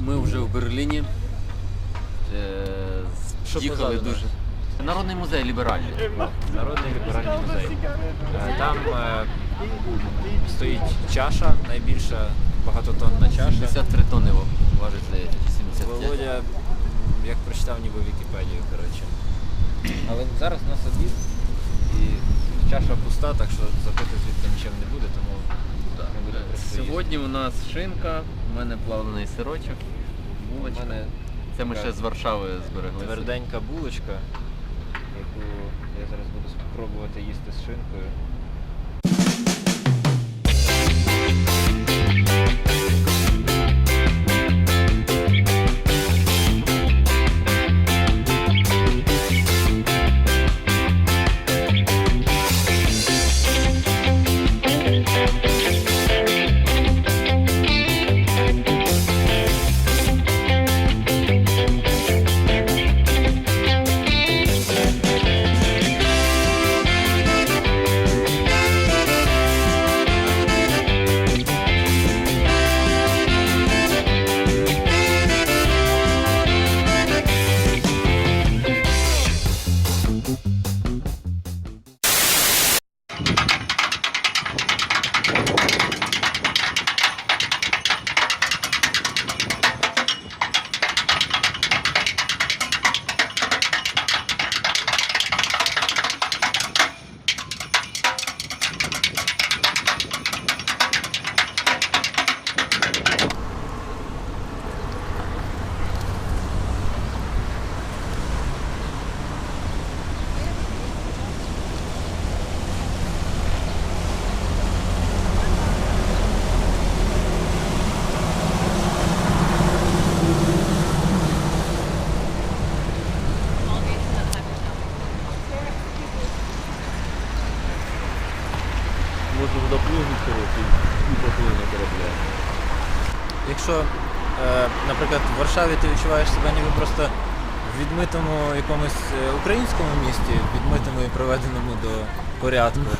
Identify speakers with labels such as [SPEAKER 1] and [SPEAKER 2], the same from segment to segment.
[SPEAKER 1] Ми вже в Берліні. Е,
[SPEAKER 2] Що
[SPEAKER 1] Їхали
[SPEAKER 2] позаду
[SPEAKER 1] дуже. Народний музей ліберальний.
[SPEAKER 2] Народний ліберальний музей. Е, Там е, стоїть чаша, найбільша багатотонна чаша.
[SPEAKER 1] 63 тонни важить, здається, чи 75.
[SPEAKER 2] Володя, як прочитав ніби Вікіпедію, коротше. Але зараз у нас обід і чаша пуста, так що запити звідти нічим не буде, тому не буде.
[SPEAKER 1] Сьогодні у нас шинка, у мене плавлений сирочок,
[SPEAKER 2] У
[SPEAKER 1] булочка.
[SPEAKER 2] мене
[SPEAKER 1] Це ми ще з Варшави зберегли.
[SPEAKER 2] тверденька булочка, яку я зараз буду спробувати їсти з шинкою. Відчуваєш себе ніби просто в відмитому якомусь е, українському місті, відмитому і приведеному до порядку,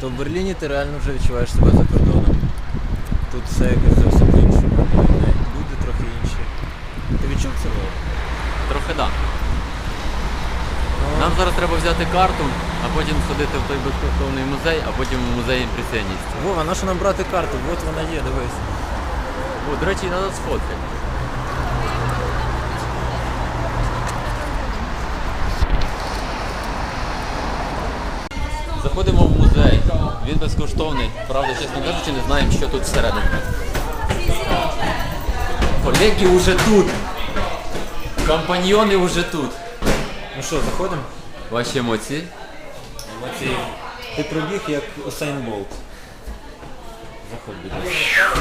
[SPEAKER 2] то в Берліні ти реально вже відчуваєш себе за кордоном. Тут все якось зовсім по-іншому. Люди трохи інші. Ти відчув це?
[SPEAKER 1] Трохи так.
[SPEAKER 2] Ну,
[SPEAKER 1] Нам зараз треба взяти карту, а потім сходити в той безкоштовний музей, а потім в музей імпресіоністів.
[SPEAKER 2] Вова, на що нам брати карту? От вона є, дивись.
[SPEAKER 1] О, до речі, треба сфоткати. Заходимо в музей. Він безкоштовний. Правда, чесно кажучи, не знаємо, що тут всередині. Колеги вже тут. Компаньйони вже тут.
[SPEAKER 2] Ну що, заходимо?
[SPEAKER 1] Ваші емоції?
[SPEAKER 2] Емоції. Ти пробіг як Усейн Болт. Заходь, будь ласка.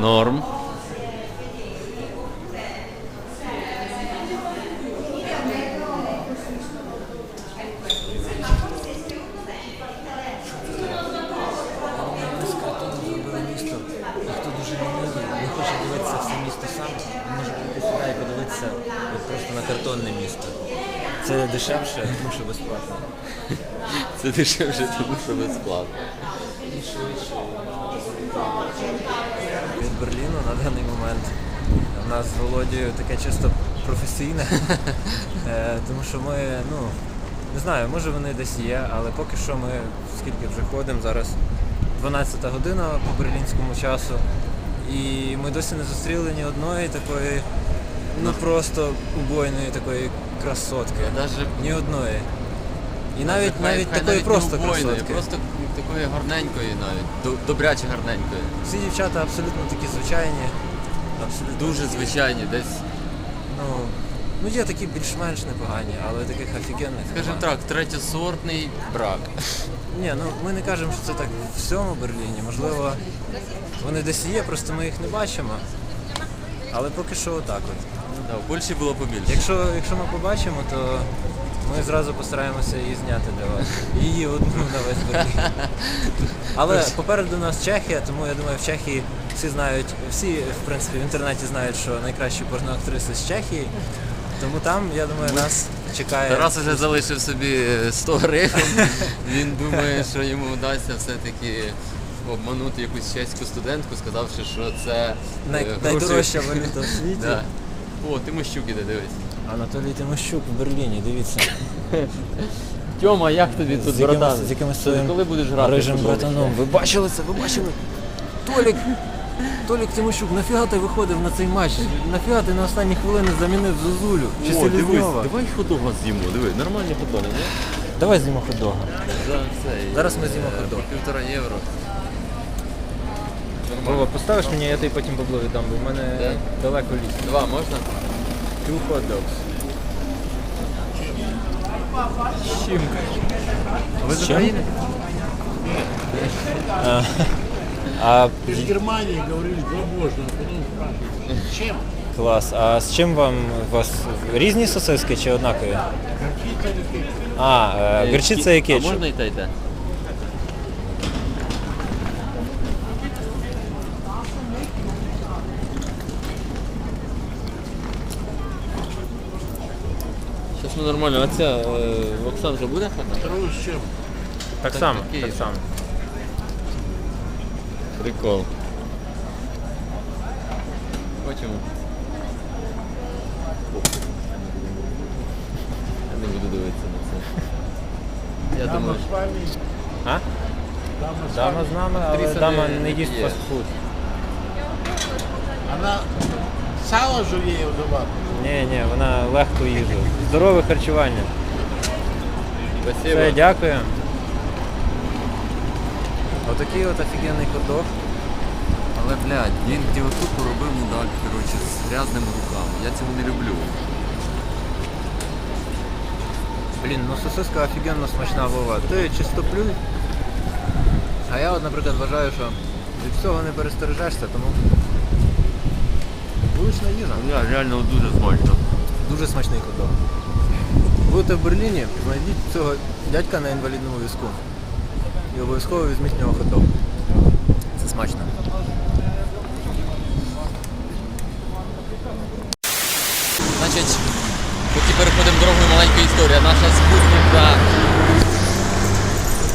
[SPEAKER 1] Норм.
[SPEAKER 2] місто. Хто дуже лінивий, не хоче дивитися все місто сам, він може прийти сюди і подивитися от просто на картонне місто. Це дешевше, тому що безплатно.
[SPEAKER 1] Це дешевше, тому що безплатно.
[SPEAKER 2] Від Берліну на даний момент у нас з Володією таке чисто професійне, Е, тому що ми, ну, не знаю, може вони десь є, але поки що ми скільки вже ходимо, зараз 12 година по берлінському часу. І ми досі не зустріли ні одної такої, ну просто убойної такої красотки.
[SPEAKER 1] Даже
[SPEAKER 2] Ні одної. І навіть навіть
[SPEAKER 1] хай
[SPEAKER 2] такої
[SPEAKER 1] навіть
[SPEAKER 2] просто
[SPEAKER 1] убойної,
[SPEAKER 2] красотки.
[SPEAKER 1] Просто такої гарненької навіть. Добряче гарненької.
[SPEAKER 2] Всі дівчата абсолютно такі звичайні. Абсолютно
[SPEAKER 1] Дуже
[SPEAKER 2] такі,
[SPEAKER 1] звичайні, десь,
[SPEAKER 2] Ну, ну є такі більш-менш непогані, але таких офігенних.
[SPEAKER 1] скажімо так, третєсортний брак.
[SPEAKER 2] Ні, ну ми не кажемо, що це так в всьому Берліні. Можливо, вони десь є, просто ми їх не бачимо. Але поки що отак от.
[SPEAKER 1] Да, в Польщі було побільше.
[SPEAKER 2] Якщо, якщо ми побачимо, то ми зразу постараємося її зняти для вас. Її одну на весь Берлін. Але попереду нас Чехія, тому я думаю, в Чехії всі знають, всі в принципі в інтернеті знають, що найкращі порноактриси з Чехії. Тому там, я думаю, нас чекає.
[SPEAKER 1] Тарас вже залишив собі 100 гривень. Він думає, що йому вдасться все-таки обманути якусь чеську студентку, сказавши, що це
[SPEAKER 2] Най-
[SPEAKER 1] е, гроші-
[SPEAKER 2] найдорожча валюта в світі.
[SPEAKER 1] Да. О, Тимощук іде, дивись.
[SPEAKER 2] Анатолій Тимощук в Берліні, дивіться.
[SPEAKER 1] Тьома, як тобі тут
[SPEAKER 2] З якимось- з якимось своїм
[SPEAKER 1] коли будеш грати? в
[SPEAKER 2] Рижим
[SPEAKER 1] футбол?
[SPEAKER 2] братаном. Ви бачили це? Ви бачили? Толік! Толік Тимощук, нафіга ти виходив на цей матч? Нафіга ти на останні хвилини замінив Зозулю? Чи
[SPEAKER 3] О, дивись,
[SPEAKER 2] Селезньова?
[SPEAKER 3] давай ходова з'їмо, диви, нормальні ходони, ні?
[SPEAKER 2] Давай з'їмо хот-дога.
[SPEAKER 1] За це,
[SPEAKER 2] Зараз ми з'їмо хот-дог.
[SPEAKER 1] по Півтора євро.
[SPEAKER 2] Вова, поставиш мені, я тобі потім бабло віддам, бо в мене
[SPEAKER 1] Да?
[SPEAKER 2] далеко ліс.
[SPEAKER 1] Два можна?
[SPEAKER 2] Two hot dogs. З чим?
[SPEAKER 1] Ви
[SPEAKER 2] з України? А,
[SPEAKER 4] Из Германии говорили, два можно, а потом спрашивают, чем?
[SPEAKER 2] клас. А з чим вам у вас різні сосиски чи однакові?
[SPEAKER 4] Горчица или кетчуп?
[SPEAKER 2] А, е, гірчиця і
[SPEAKER 1] А
[SPEAKER 2] кетчуп.
[SPEAKER 1] можна і те, і те? Нормально, а ця е, Оксанка буде хата?
[SPEAKER 4] Второе с чем?
[SPEAKER 2] Так
[SPEAKER 1] Так,
[SPEAKER 2] само, так само.
[SPEAKER 1] Прикол. Хочемо. Я не буду дивитися на це. Я
[SPEAKER 4] Дама
[SPEAKER 1] думаю,
[SPEAKER 4] с вами,
[SPEAKER 2] А?
[SPEAKER 4] дама с
[SPEAKER 2] Дама
[SPEAKER 4] вами.
[SPEAKER 2] з нами, але
[SPEAKER 1] Актриса
[SPEAKER 2] дама
[SPEAKER 1] не
[SPEAKER 2] не їсть
[SPEAKER 1] є.
[SPEAKER 2] фастфуд.
[SPEAKER 4] Она сало ей давала.
[SPEAKER 2] Ні, ні, вона легко їжу. Здорове харчування.
[SPEAKER 1] спасибо.
[SPEAKER 2] Все, дякую. Отакий от офігенний куток.
[SPEAKER 1] Але, блядь, він діоту поробив мудак, коротше, з грязними руками. Я цього не люблю.
[SPEAKER 2] Блін, ну сосиска офігенно смачна Вова. Ти чистоплюй. А я от, наприклад, вважаю, що від всього не перестережешся, тому вулична їжа.
[SPEAKER 3] Я реально дуже смачно.
[SPEAKER 2] Дуже смачний куток. Будете в Берліні, знайдіть цього дядька на інвалідному візку. І обов'язково візьміть нього хот-дог. Це смачно.
[SPEAKER 1] Значить, поки переходимо дорогою маленька історія. Наша спутниця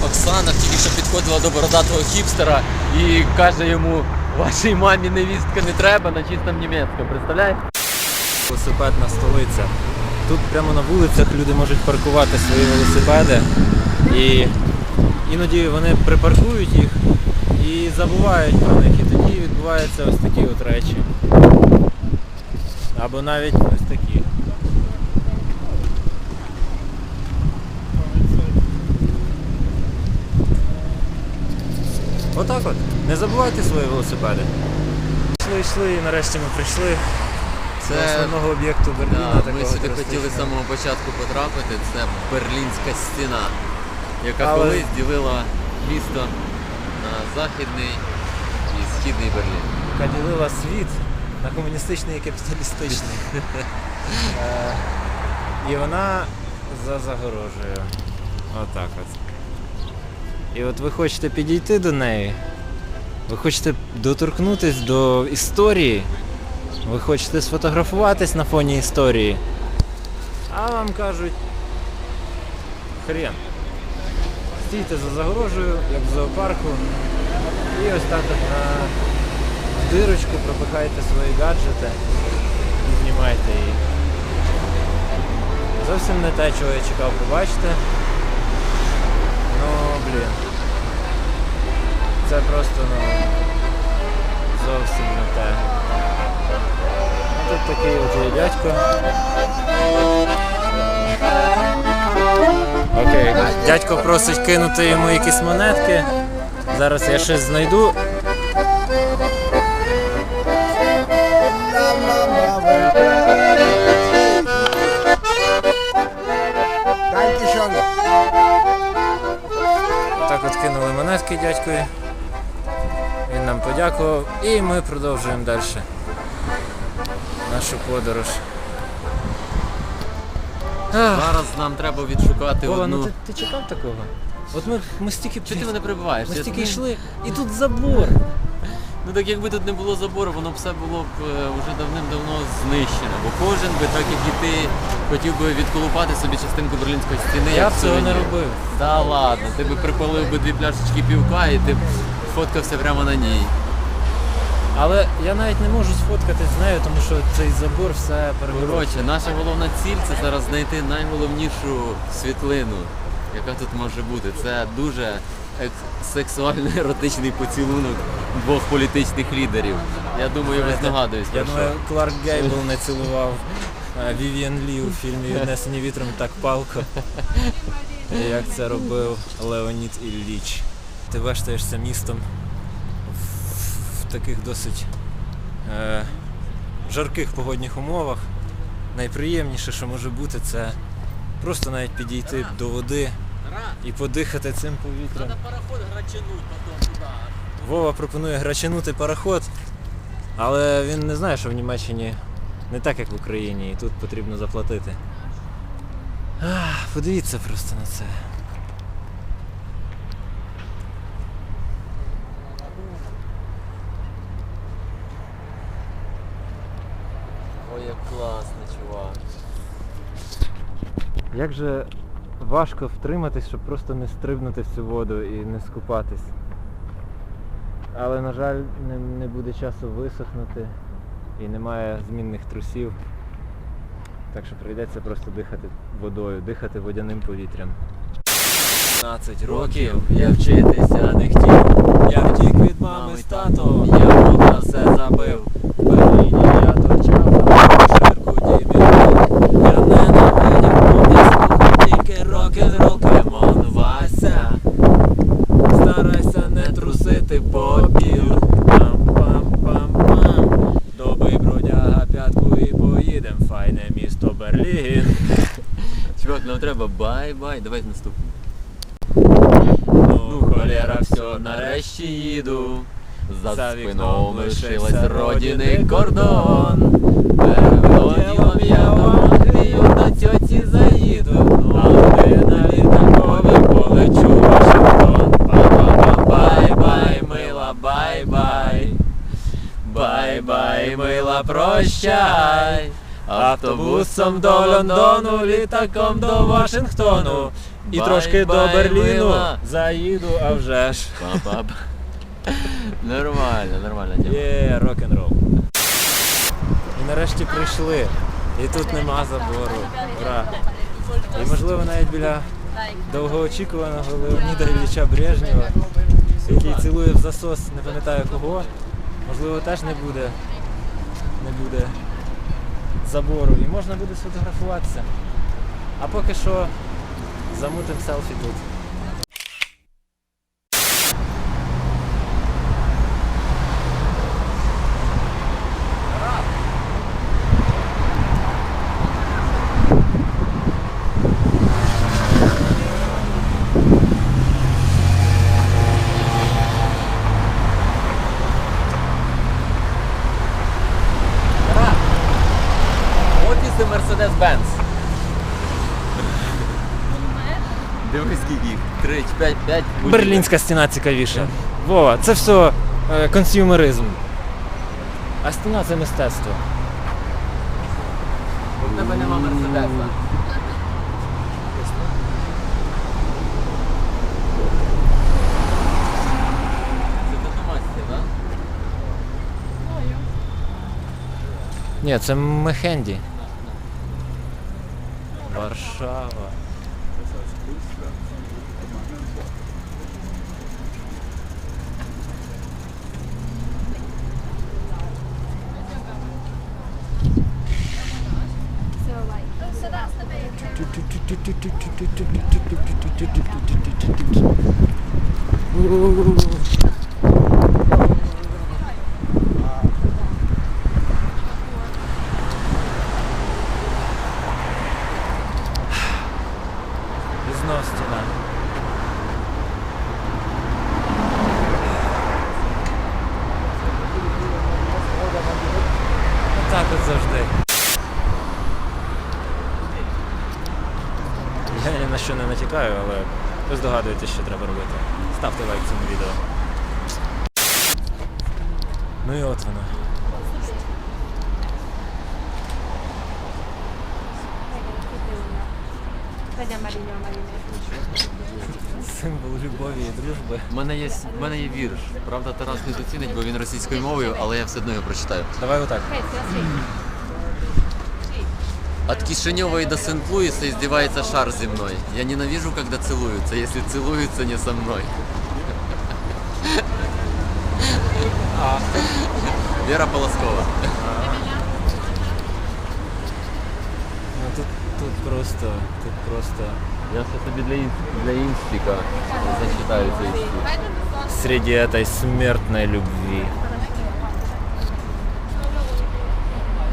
[SPEAKER 1] Оксана тільки що підходила до бородатого хіпстера і каже йому, вашій мамі невістка не треба на чистому німецькому, представляєш?
[SPEAKER 2] Велосипедна столиця. Тут прямо на вулицях люди можуть паркувати свої велосипеди і іноді вони припаркують їх і забувають про них. І тоді відбуваються ось такі от речі. Або навіть ось такі. Отак от. Не забувайте свої велосипеди. Йшли, йшли і нарешті ми прийшли до
[SPEAKER 1] Це
[SPEAKER 2] основного об'єкту Берліна.
[SPEAKER 1] Да, ми сюди хотіли з самого початку потрапити. Це Берлінська стіна, яка
[SPEAKER 2] Але-
[SPEAKER 1] колись ділила місто на західний і східний Берлін.
[SPEAKER 2] яка ділила світ на комуністичний і капіталістичний. Е, І вона за загорожею. Отак от. І от ви хочете підійти до неї, ви хочете доторкнутися до історії, ви хочете сфотографуватись на фоні історії. А вам кажуть. Хрен. Стійте за загорожею, як в зоопарку. І ось так от на дирочку пропихайте свої гаджети і знімайте її. Зовсім не те, чого я чекав побачити. Ну, блін. Це просто, ну, зовсім не те. Тут такий от є дядько. Окей. Дядько просить кинути йому якісь монетки. Зараз я щось знайду. Так от кинули монетки дядькові. Нам подякував і ми продовжуємо далі нашу подорож.
[SPEAKER 1] Зараз нам треба відшукати
[SPEAKER 2] Вова,
[SPEAKER 1] одну.
[SPEAKER 2] ну ти, ти чекав такого? От ми, ми стільки
[SPEAKER 1] Чи ти мене прибиваєш?
[SPEAKER 2] ми
[SPEAKER 1] Я
[SPEAKER 2] стільки
[SPEAKER 1] не-
[SPEAKER 2] йшли, і тут забор.
[SPEAKER 1] Ну так якби тут не було забору, воно б все було б е, вже давним-давно знищено. Бо кожен би, так як і ти, хотів би відколупати собі частинку берлінської стіни.
[SPEAKER 2] Я
[SPEAKER 1] як
[SPEAKER 2] б цього не
[SPEAKER 1] сувенір.
[SPEAKER 2] робив.
[SPEAKER 1] Та ладно, ти би припалив би дві пляшечки півка і ти б сфоткався прямо на ній.
[SPEAKER 2] Але я навіть не можу сфоткатись з нею, тому що цей забор все перегородить.
[SPEAKER 1] Коротше, наша головна ціль це зараз знайти найголовнішу світлину, яка тут може бути. Це дуже сексуально еротичний поцілунок двох політичних лідерів. Я думаю, ви здогадуєтесь
[SPEAKER 2] Я
[SPEAKER 1] про
[SPEAKER 2] думаю,
[SPEAKER 1] що.
[SPEAKER 2] Кларк Гейбл не цілував е, Вівіан Лі у фільмі Віднесені вітром так палко. Як це робив Леонід Ілліч. Ти вештаєшся містом в, в таких досить е, жарких погодних умовах. Найприємніше, що може бути, це просто навіть підійти до води і подихати цим повітрям.
[SPEAKER 1] пароход грачануть потім туди.
[SPEAKER 2] Вова пропонує грачанути пароход, але він не знає, що в Німеччині не так, як в Україні, і тут потрібно заплатити. Ах, подивіться просто на це.
[SPEAKER 1] Ой, як класно, чувак.
[SPEAKER 2] Як же важко втриматись, щоб просто не стрибнути в цю воду і не скупатись. Але, на жаль, не, не буде часу висохнути і немає змінних трусів. Так що прийдеться просто дихати водою, дихати водяним повітрям. 15
[SPEAKER 1] Років я вчитися не хотів.
[SPEAKER 2] Я втік від мами з татом.
[SPEAKER 1] Я все забив. Чувак, нам треба бай-бай. Давай наступний.
[SPEAKER 2] Ну,
[SPEAKER 1] Холера, все, нарешті їду. За,
[SPEAKER 2] За
[SPEAKER 1] спином
[SPEAKER 2] вікном
[SPEAKER 1] лишилась
[SPEAKER 2] лишився
[SPEAKER 1] родини
[SPEAKER 2] родинний
[SPEAKER 1] кордон. Переводілом я до Англію до тьоті заїду. А ти на літакові полечу в Вашингтон. Па-па-па, Бай-бай, мила, бай-бай. Бай-бай, мила, прощай. Автобусом до Лондону, літаком до Вашингтону.
[SPEAKER 2] І трошки до Берліну заїду, а вже ж.
[SPEAKER 1] Па-па. Нормально, нормально діло.
[SPEAKER 2] Є рок-н-рол. І нарешті прийшли. І тут нема забору. Ура! І можливо навіть біля довгоочікуваного Леоніда Ілліча Брежнєва, який цілує в засос, не пам'ятаю кого, можливо теж не буде, не буде забору. І можна буде сфотографуватися. А поки що замутим селфі тут.
[SPEAKER 1] Офіси Mercedes-Benz. Дивись скільки їх. 3, 5, 5.
[SPEAKER 2] Берлінська стіна цікавіша. Вова, це все е, консюмеризм. А стіна це мистецтво.
[SPEAKER 1] У тебе нема Мерседеса.
[SPEAKER 2] Ні, це Мехенді. Варшава. Знов стіна. Так от завжди. Я ні на що не натякаю, але ви здогадуєтесь, що треба робити. Ставте лайк цьому відео. Ну і от
[SPEAKER 5] megint.
[SPEAKER 2] Символ любові і дружби.
[SPEAKER 1] У мене є, в мене є вірш. Правда, Тарас не доцінить, бо він російською мовою, але я все одно його прочитаю.
[SPEAKER 2] Давай отак.
[SPEAKER 1] От Кишинева и до Сент-Луиса издевается шар земной. Я ненавижу, когда целуются, если целуются не со мной. Вера Полоскова.
[SPEAKER 2] Ну тут, тут просто, тут просто
[SPEAKER 1] Я все тобі для, ін- для інстика зачитаю цей стих.
[SPEAKER 2] среди этой смертной любви.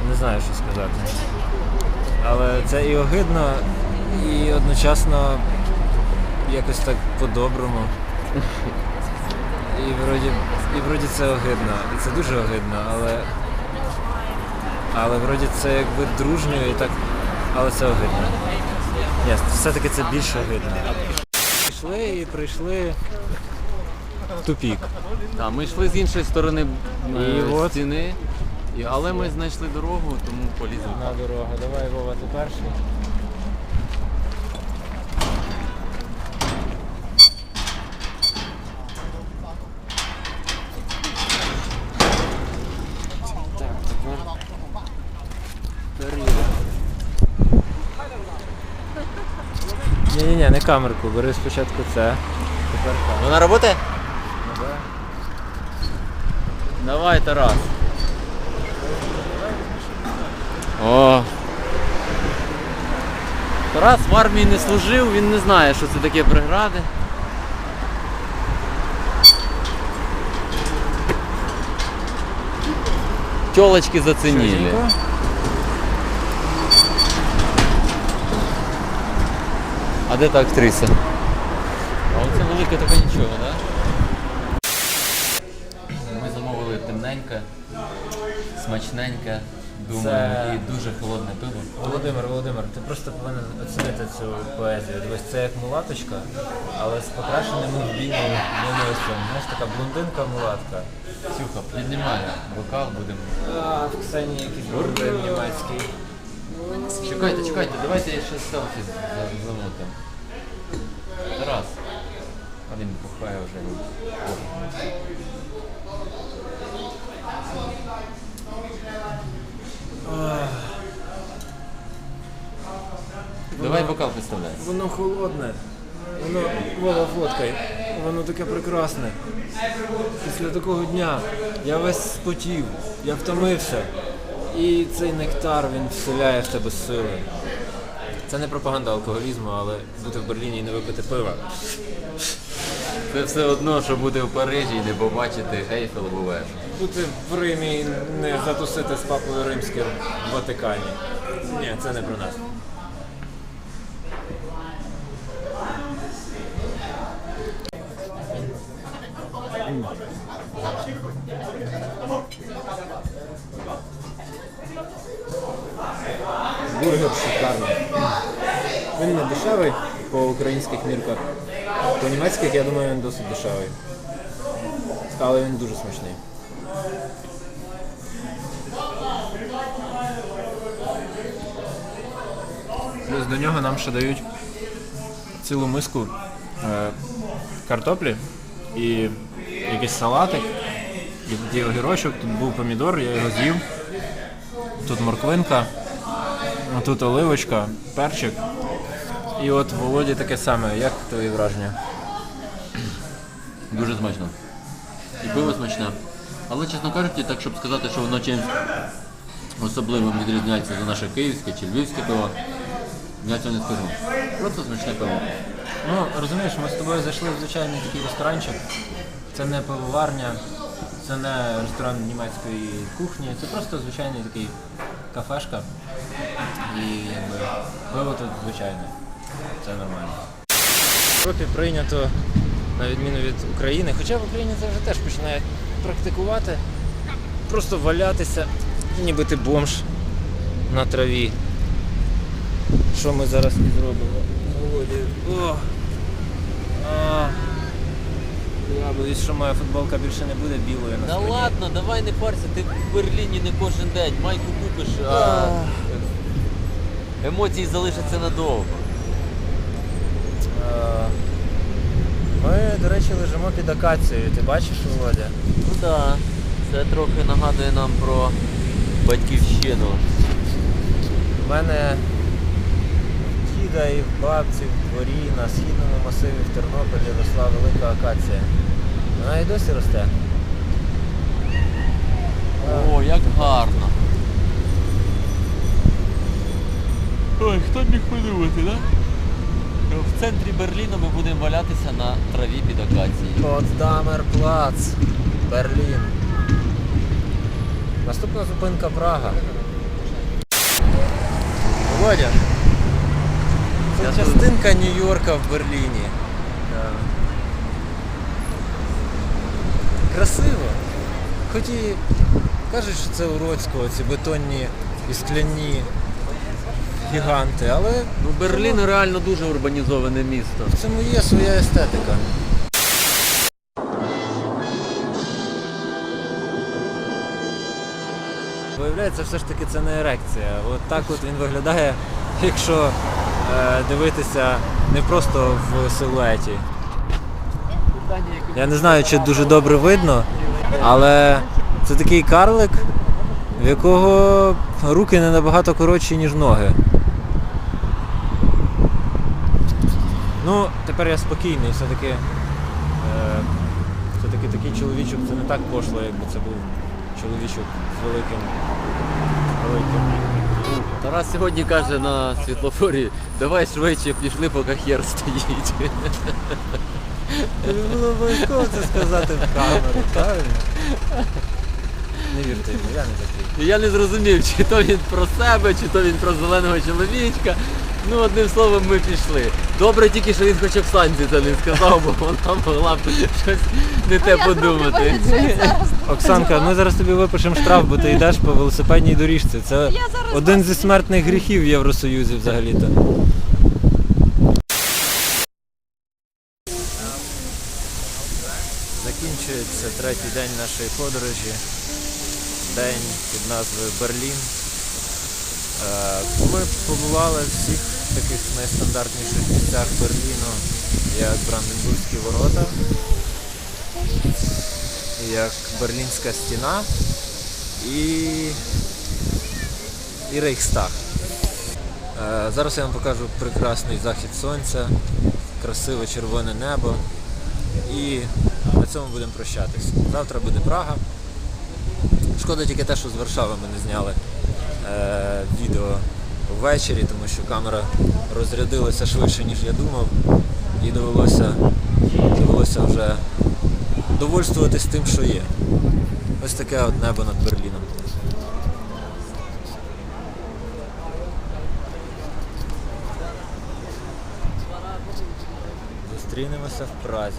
[SPEAKER 2] Не знаю, що сказати. Але це і огидно, і одночасно якось так по-доброму. І вроді, і вроді це огидно. І це дуже огидно, але. Але вроді це якби дружньо і так. Але це огидно. Ні, все-таки це більше огидно. Прийшли і прийшли в тупік.
[SPEAKER 1] Так, ми йшли з іншої сторони
[SPEAKER 2] І
[SPEAKER 1] е,
[SPEAKER 2] от.
[SPEAKER 1] стіни, і, але ми знайшли дорогу, тому полізли.
[SPEAKER 2] На дорогу. Давай, Вова, ти перший. Ні-ні-ні, не камерку, бери спочатку це. Тепер камеру.
[SPEAKER 1] Вона працює?
[SPEAKER 2] Ну, да.
[SPEAKER 1] Давай, Тарас. О. Тарас в армії не служив, він не знає, що це таке прегради. Тілочки зацінили. А де та актриса? А оце велике таке нічого, так? Ми замовили темненьке, смачненьке, думаю,
[SPEAKER 2] Це-
[SPEAKER 1] і дуже холодне пиво.
[SPEAKER 2] Володимир, Володимир, ти просто повинен оцінити цю поезію. Дивись, це як мулаточка, але з покрашеними вбійним волоссям. Знаєш, така блондинка-мулатка.
[SPEAKER 1] Ксюха, піднімай бокал, будемо.
[SPEAKER 2] А, в Ксенії якийсь бурбин німецький.
[SPEAKER 1] Чекайте, чекайте, давайте я ще селфі за- замотим. Тарас. А він пухає вже. Давай бокал підставляй.
[SPEAKER 2] Воно холодне. Воно Вова фоткай. Воно таке прекрасне. Після такого дня я весь спотів, я втомився. І цей нектар він вселяє в тебе сили. Це не пропаганда алкоголізму, але бути в Берліні і не випити пива.
[SPEAKER 1] Це все одно, що бути в Парижі і не побачити Ейфелеву вежу.
[SPEAKER 2] Бути в Римі і не затусити з папою римським в Ватикані. Ні, це не про нас. Бургер шикарний. Він не дешевий по українських мірках. По німецьких, я думаю, він досить дешевий. Але він дуже смачний. Плюс до нього нам ще дають цілу миску е, картоплі і якийсь салатик, є огірочок, тут був помідор, я його з'їв. Тут морквинка, тут оливочка, перчик. І от Володі таке саме. Як твої враження?
[SPEAKER 1] Дуже смачно. І пиво смачне. Але, чесно кажучи, так, щоб сказати, що воно чимось особливим відрізняється за наше київське чи львівське пиво, я цього не скажу. Просто смачне пиво.
[SPEAKER 2] Ну, розумієш, ми з тобою зайшли в звичайний такий ресторанчик. Це не пивоварня, це не ресторан німецької кухні, це просто звичайний такий кафешка. І якби пиво тут звичайне. Це нормально. В Європі прийнято, на відміну від України, хоча в Україні це вже теж починає практикувати, просто валятися, ніби ти бомж на траві. Що ми зараз і зробимо? Володі. О! А! Я боюсь, що моя футболка більше не буде білою на
[SPEAKER 1] Да
[SPEAKER 2] спині.
[SPEAKER 1] ладно, давай не парся, ти в Берліні не кожен день. Майку купиш, а емоції залишаться надовго.
[SPEAKER 2] А, Ми, до речі, лежимо під акацією. Ти бачиш, Володя?
[SPEAKER 1] Ну так, да. це трохи нагадує нам про батьківщину.
[SPEAKER 2] У мене в діда і в бабці в дворі на східному масиві в Тернополі росла велика акація. Вона і досі росте.
[SPEAKER 1] О, як гарно. Ой, хто б міг подумати, да? В центрі Берліну ми будемо валятися на траві під акацією.
[SPEAKER 2] Потсдамер Плац, Берлін. Наступна зупинка Прага. Володя. Це
[SPEAKER 1] Я тут-
[SPEAKER 2] частинка Нью-Йорка в Берліні. Красиво. Хоч і кажуть, що це уродського, ці бетонні і скляні гіганти, але
[SPEAKER 1] Ну, Берлін реально дуже урбанізоване місто.
[SPEAKER 2] в цьому є своя естетика. Виявляється, все ж таки це не ерекція. От так от він виглядає, якщо е, дивитися не просто в силуеті. Я не знаю, чи дуже добре видно, але це такий карлик, в якого руки не набагато коротші, ніж ноги. Ну, тепер я спокійний, все-таки. Е, все-таки такий чоловічок це не так пошло, якби це був чоловічок з великим. великим.
[SPEAKER 1] Тарас сьогодні каже на світлофорі, давай швидше пішли, поки хер стоїть.
[SPEAKER 2] Було обов'язково це сказати в камеру, правильно? Не вірте йому, я не такий.
[SPEAKER 1] І я не зрозумів, чи то він про себе, чи то він про зеленого чоловічка. Ну, одним словом, ми пішли. Добре тільки, що він хоч Оксанці це не сказав, бо вона могла б щось не те подумати.
[SPEAKER 2] Оксанка, ми зараз тобі випишемо штраф, бо ти йдеш по велосипедній доріжці. Це один зі смертних гріхів в Євросоюзі взагалі-то. Закінчується третій день нашої подорожі. День під назвою Берлін. Е, Ми побували в всіх таких найстандартніших місцях Берліну, як Бранденбурзькі ворота, як Берлінська стіна і, і Рейхстаг. Е, Зараз я вам покажу прекрасний захід сонця, красиве червоне небо. І на цьому будемо прощатись. Завтра буде Прага. Шкода тільки те, що з Варшави ми не зняли е, відео ввечері, тому що камера розрядилася швидше, ніж я думав. І довелося, довелося вже довольствуватись тим, що є. Ось таке от небо над Берліном. Зустрінемося в Празі.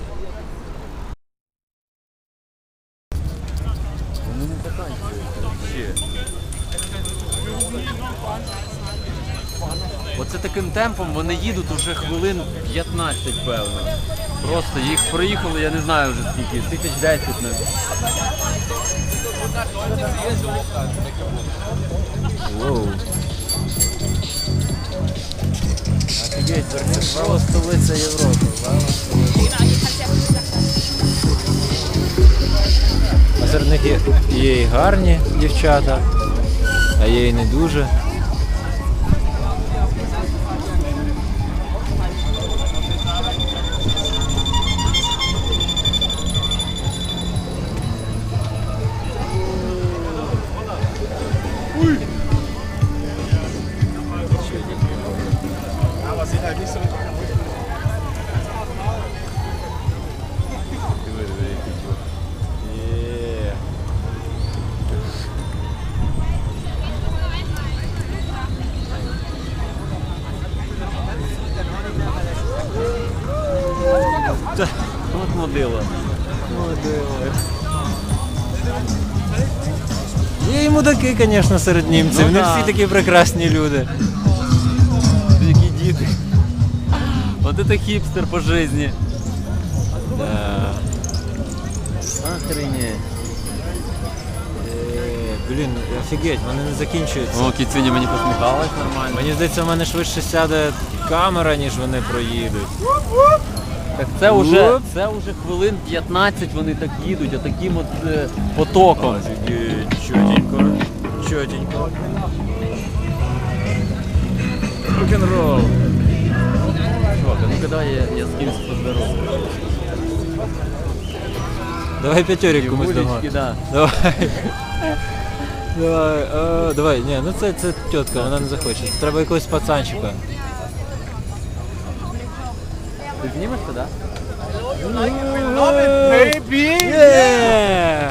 [SPEAKER 1] Оце таким темпом вони їдуть уже хвилин 15, певно. Просто їх проїхали, я не знаю вже скільки, тисяч десять. не-
[SPEAKER 2] Воу. Офігеть, Берлін, столиця Європи. є, є і гарні дівчата, а є і не дуже. Є. звісно, серед німців.
[SPEAKER 1] Ну
[SPEAKER 2] Не
[SPEAKER 1] да.
[SPEAKER 2] всі такі прекрасні люди.
[SPEAKER 1] Які діти. От це хіпстер по житті.
[SPEAKER 2] Да.
[SPEAKER 1] Охренеть.
[SPEAKER 2] Е, Блін, офігеть, вони не закінчуються.
[SPEAKER 1] О, кіцюня мені посміхалась нормально.
[SPEAKER 2] Мені здається, в мене швидше сяде камера, ніж вони проїдуть.
[SPEAKER 1] Так це вже, це вже хвилин 15 вони так їдуть, отаким от е, потоком.
[SPEAKER 2] Чотенько, чотенько. Рок-н-рол.
[SPEAKER 1] Чувак, а ну-ка давай я, я з кимось поздороваюсь.
[SPEAKER 2] Давай п'ятьорік комусь дамо.
[SPEAKER 1] Гулечки, да.
[SPEAKER 2] Давай. Давай, а, давай, ні, ну це, це тітка, вона не захоче. Треба якогось пацанчика.
[SPEAKER 1] Ти знімеш це, да?
[SPEAKER 2] Є!